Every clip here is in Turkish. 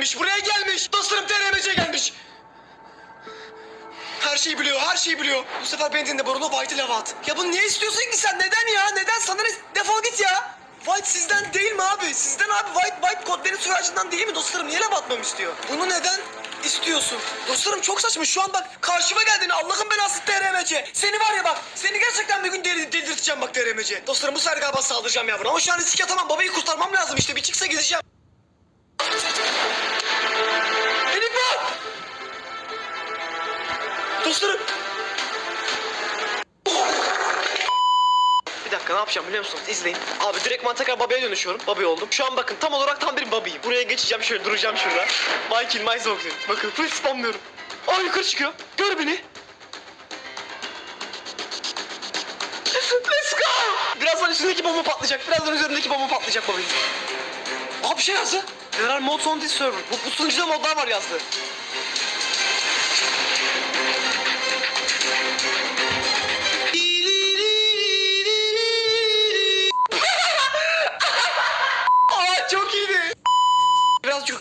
gelmiş, buraya gelmiş. Dostlarım TRMC gelmiş. Her şeyi biliyor, her şeyi biliyor. Bu sefer beni dinle Bruno White'ı lava at. Ya bunu niye istiyorsun ki sen? Neden ya? Neden? Sana ne? Defol git ya. White sizden değil mi abi? Sizden abi White White kod benim soy ağacından değil mi dostlarım? Niye lava istiyor? Bunu neden istiyorsun? Dostlarım çok saçma. Şu an bak karşıma geldin. Allah'ın belası TRMC. Seni var ya bak. Seni gerçekten bir gün deli, delirteceğim bak TRMC. Dostlarım bu sefer galiba saldıracağım ya buna. Ama şu an risk atamam. Babayı kurtarmam lazım işte. Bir çıksa gideceğim. Dostlarım. Bir dakika ne yapacağım biliyor musunuz? İzleyin. Abi direktman tekrar babaya dönüşüyorum. Babi oldum. Şu an bakın tam olarak tam bir babiyim. Buraya geçeceğim şöyle duracağım şurada. Michael Myzoglin. Bakın full spamlıyorum. Aa yukarı çıkıyor. Gör beni. Let's go! Birazdan üstündeki bomba patlayacak. Birazdan üzerindeki bomba patlayacak babinin. Aa bir şey yazdı. There are mods server. Bu, bu sunucuda modlar var yazdı.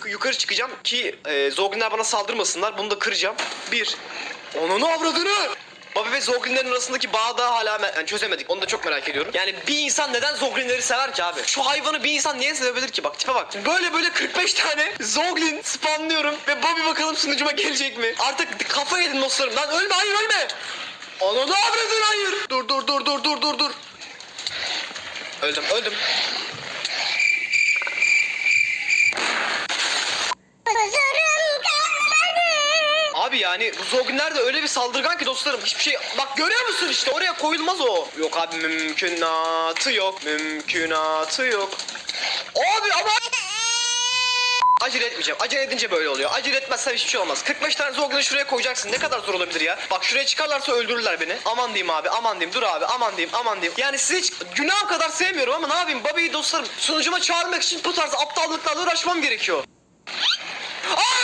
Yukarı çıkacağım ki e, Zoglinler bana saldırmasınlar. Bunu da kıracağım. Bir. Onunu avradını. Bobby ve Zoglinlerin arasındaki bağı da hala yani çözemedik. Onu da çok merak ediyorum. Yani bir insan neden Zoglinleri sever ki abi? Şu hayvanı bir insan niye sevebilir ki? Bak tipe bak. Böyle böyle 45 tane Zoglin spamlıyorum ve Bobby bakalım sunucuma gelecek mi? Artık kafa yedin dostlarım. Lan ölme hayır ölme. Ananı avradın hayır. Dur dur dur dur dur dur dur. Öldüm öldüm. Yani bu Zoginler de öyle bir saldırgan ki dostlarım hiçbir şey... Bak görüyor musun işte oraya koyulmaz o. Yok abi mümkünatı yok. Mümkünatı yok. Abi ama... Acele etmeyeceğim. Acele edince böyle oluyor. Acele etmezsem hiçbir şey olmaz. 45 tane Zoglin'i şuraya koyacaksın. Ne kadar zor olabilir ya? Bak şuraya çıkarlarsa öldürürler beni. Aman diyeyim abi. Aman diyeyim. Dur abi. Aman diyeyim. Aman diyeyim. Yani sizi hiç günahım kadar sevmiyorum ama ne yapayım? Babayı dostlarım sunucuma çağırmak için bu tarz aptallıklarla uğraşmam gerekiyor. Aa!